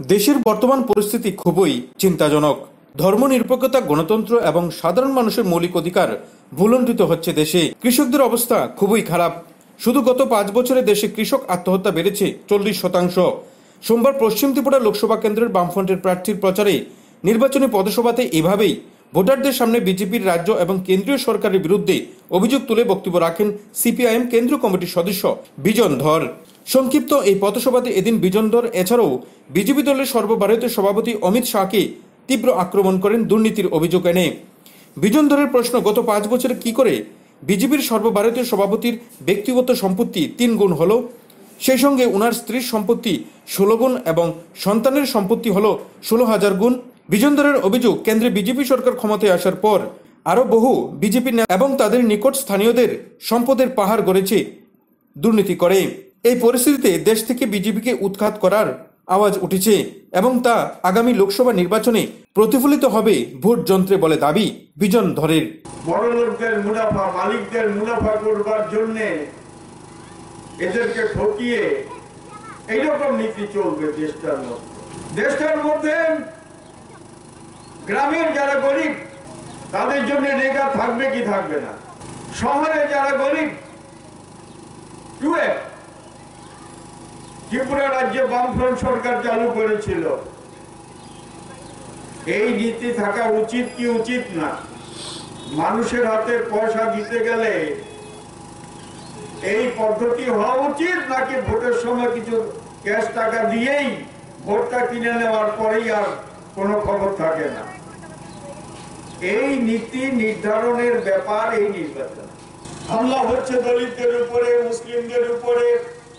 দেশের বর্তমান পরিস্থিতি খুবই চিন্তাজনক। ধর্মনিরপেক্ষতা গণতন্ত্র এবং সাধারণ মানুষের মৌলিক অধিকার ভুলণ্ঠিত হচ্ছে দেশে। কৃষকদের অবস্থা খুবই খারাপ। শুধু গত পাঁচ বছরে দেশে কৃষক আত্মহত্যা বেড়েছে চল্লিশ শতাংশ। সোমবার পশ্চিম ত্রিপুরা লোকসভা কেন্দ্রের বামফ্রন্টের প্রার্থীর প্রচারে নির্বাচনী পদসভাতে এভাবেই ভোটারদের সামনে বিজেপির রাজ্য এবং কেন্দ্রীয় সরকারের বিরুদ্ধে অভিযোগ তুলে বক্তব্য রাখেন সিপিআইএম কেন্দ্রীয় কমিটির সদস্য বিজন ধর। সংক্ষিপ্ত এই পথসভাতে এদিন বিজন ধর এছাড়াও বিজেপি দলের সর্বভারতীয় সভাপতি অমিত শাহকে তীব্র আক্রমণ করেন দুর্নীতির অভিযোগ এনে। বিজন ধরের প্রশ্ন, গত পাঁচ বছরে কি করে বিজেপির সর্বভারতীয় সভাপতির ব্যক্তিগত সম্পত্তি তিন গুণ হলো, সেই সঙ্গে ওনার স্ত্রীর সম্পত্তি ষোলো গুণ এবং সন্তানের সম্পত্তি হলো ষোলো হাজার গুণ। বিজনধরের অভিযোগ, কেন্দ্রে বিজেপি সরকার ক্ষমতায় আসার পর আরও বহু বিজেপি এবং তাদের নিকট স্থানীয়দের সম্পদের পাহাড় গড়েছে, দুর্নীতি করে। এই পরিস্থিতিতে দেশ থেকে বিজেপিকে উৎখাত করার আওয়াজ উঠেছে এবং তা আগামী লোকসভা নির্বাচনে প্রতিফলিত হবে ভোট যন্ত্রে বলে দাবি বিজন ধরের। বড় লোকদের মুনাফা, মালিকদের মুনাফা করবার জন্য এদেরকে ঠকিয়ে এইরকম নীতি চলবে দেশটার মধ্যে। দেশটার মধ্যে গ্রামের যারা গরিব, তাদের জন্য রেগা থাকবে কি থাকবে না? শহরে যারা গরিব, টুয়ে ত্রিপুরা রাজ্যে বামফ্রন্ট সরকার চালু করেছিল। এই নীতি থাকা উচিত কি উচিত না? মানুষের হাতে পয়সা দিতে গেলে এই পদ্ধতি হওয়া উচিত নাকি ভোটের সময় কিছু ক্যাশ টাকা দিয়েই ভোটটা কিনে নেওয়ার পরেই আর কোনো খবর থাকে না? এই নীতি নির্ধারণের ব্যাপার এই নির্বাচন। হামলা হচ্ছে দলিতদের উপরে, মুসলিমদের উপরে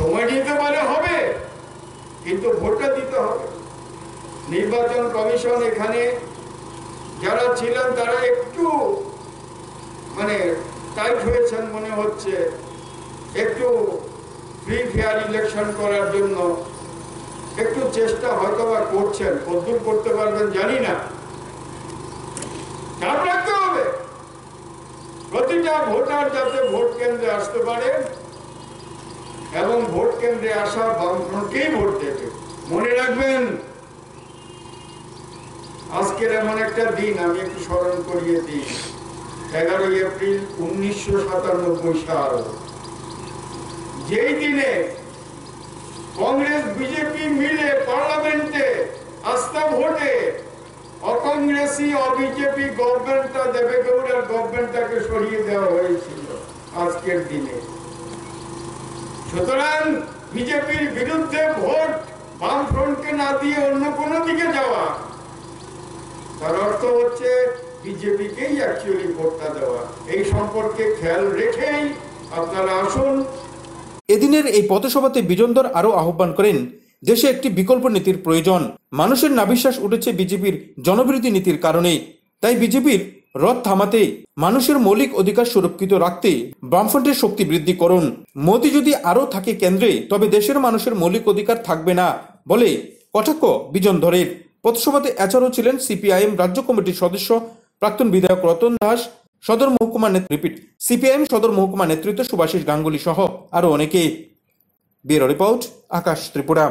সময় নিতে পারে, হবে। কিন্তু ভোটটা দিতে হবে। নির্বাচন কমিশন এখানে যারা ছিলেন, তারা একটু মানে টাইট হয়েছেন মনে হচ্ছে। একটু ফ্রি ফেয়ার ইলেকশন করার জন্য একটু চেষ্টা হয়তো বা করছেন, কদ্দূর করতে পারবেন, জানি না। চাপ রাখতে হবে। প্রতিটা ভোটার যাতে ভোট কেন্দ্রে আসতে পারে এবং ভোট কেন্দ্রে আসা বামফ্রন্টকেই ভোট দেবে। মনে রাখবেন, আজকের এমন একটা দিন, আমি একটু স্মরণ করিয়ে দিই। এগারোই এপ্রিল উনিশশো সাতানব্বই সাল। যেই দিনে কংগ্রেস, বিজেপি মিলে পার্লামেন্টে আস্থা ভোটে, অকংগ্রেসি, অবিজেপি গভর্নমেন্টটা দেবেগৌড়ার গভর্নমেন্টটাকে সরিয়ে দেওয়া হয়েছিল আজকের দিনে। সুতরাং বিজেপির বিরুদ্ধে ভোট বামফ্রন্টকে না দিয়ে অন্য কোনো দিকে যাওয়া। তার অর্থ হচ্ছে বিজেপিকেই অ্যাকচুয়ালি ভোটটা দেওয়া। এই সম্পর্কে খেয়াল রেখেই আপনারা আসুন। এদিনের এই পথসভাতে বিজনদর আরও আহ্বান করেন, দেশে একটি বিকল্প নীতির প্রয়োজন। মানুষের নাবিশ্বাস উঠেছে বিজেপির জনবিরোধী নীতির কারণে তাই বিজেপির রথ থামাতে মানুষের মৌলিক অধিকার সুরক্ষিত রাখতে বামফ্রন্টের শক্তি বৃদ্ধি করুন। মোদী যদি আরও থাকে কেন্দ্রে, তবে দেশের মানুষের মৌলিক অধিকার থাকবে না, বলে কটাক্ষ বিজন ধরের। পথসভাতে এছাড়াও ছিলেন সিপিআইএম রাজ্য কমিটির সদস্য প্রাক্তন বিধায়ক রতন দাস, সদর মহকুমা রিপিট, সিপিআইএম সদর মহকুমা নেতৃত্ব সুভাষিস গাঙ্গুলি সহ আরও অনেকে। Bureau report, Akash Tripura.